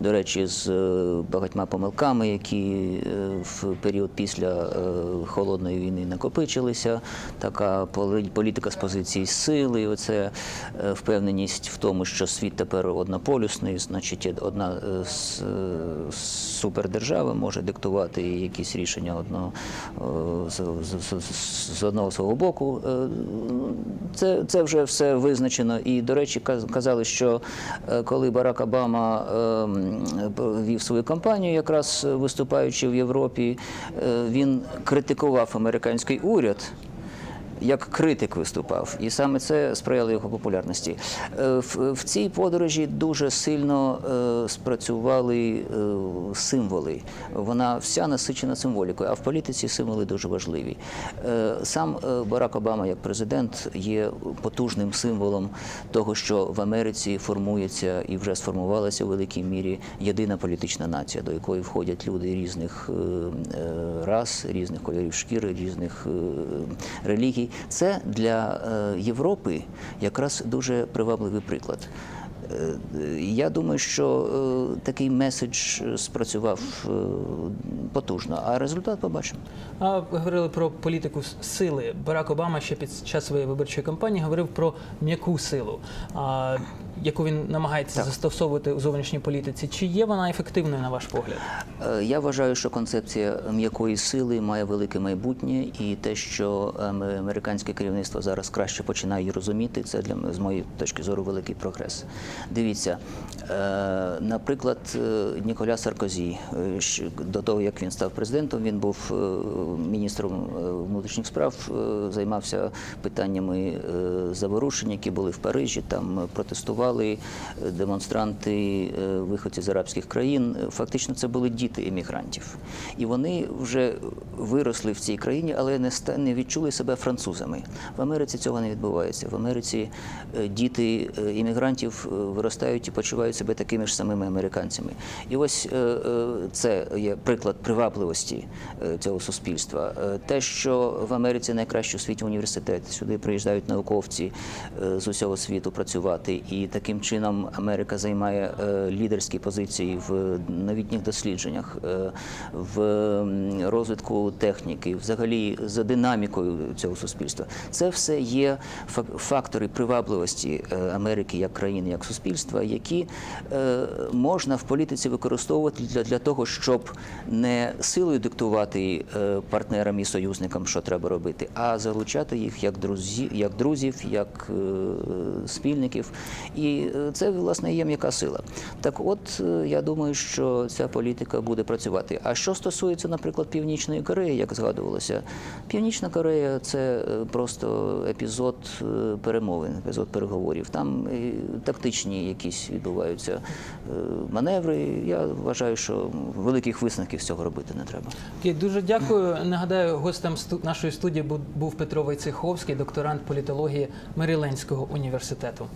до речі, з е, багатьма помилками, які е, в період після е, холодної війни накопичилися. Така політика з позиції сили, оце впевненість в тому, що світ тепер однополюсний, значить, одна е, супердержава може диктувати якісь рішення одного з, з, з, з одного свого боку. Це, це вже все визначено. І, до речі, каз- казали, що коли Барак Обама е, м, вів свою кампанію, якраз виступаючи в Європі, е, він критикував американський уряд як критик виступав, і саме це сприяло його популярності. Е, В, в цій подорожі дуже сильно е, спрацювали е, символи. Вона вся насичена символікою, а в політиці символи дуже важливі. Е, Сам е, Барак Обама, як президент, є потужним символом того, що в Америці формується і вже сформувалася у великій мірі єдина політична нація, до якої входять люди різних е, е, рас, різних кольорів шкіри, різних е, релігій. Це для е, Європи якраз дуже привабливий приклад. Е, Я думаю, що е, такий меседж спрацював потужно, а результат побачимо. А ви говорили про політику сили. Барак Обама ще під час своєї виборчої кампанії говорив про м'яку силу, яку він намагається Так. застосовувати у зовнішній політиці. Чи є вона ефективною на ваш погляд? Е, Я вважаю, що концепція м'якої сили має велике майбутнє, і те, що ем, американське керівництво зараз краще починає розуміти, це для з моєї точки зору великий прогрес. Дивіться, наприклад, е, Ніколя Саркозі, е, до того як він став президентом, він був е, міністром е, внутрішніх справ, е, займався питаннями е, заворушень, які були в Парижі. Там е, протестували е, демонстранти, е, виходці з арабських країн. Е, Фактично, це були діти емігрантів, і вони вже виросли в цій країні, але не відчули себе французами. В Америці цього не відбувається. В Америці е, діти е, іммігрантів е, виростають і почувають себе такими ж самими американцями. І ось е, е, це є приклад привабливості е, цього суспільства. Те, що в Америці найкращі у світі університети, сюди приїжджають науковці з усього світу працювати, і таким чином Америка займає лідерські позиції в новітніх дослідженнях, в розвитку техніки, взагалі за динамікою цього суспільства. Це все є фак- фактори привабливості Америки як країни, як суспільства, які можна в політиці використовувати для, для того, щоб не силою диктувати е, партнерам і союзникам, що треба робити, а залучати їх як друзі, як друзів, як е, спільників. І е, це власне є м'яка сила. Так, от е, я думаю, що ця політика буде працювати. А що стосується, наприклад, Північної Кореї, як згадувалося, Північна Корея це е, просто епізод е, перемовин, епізод переговорів. Там е, тактичні якісь відбуваються е, маневри. Я вважаю, що великих висновків з цього робити не треба. Окей, дуже дякую. Нагадаю, гостем нашої студії бу- був Петро Войцеховський, докторант політології Меріленського університету.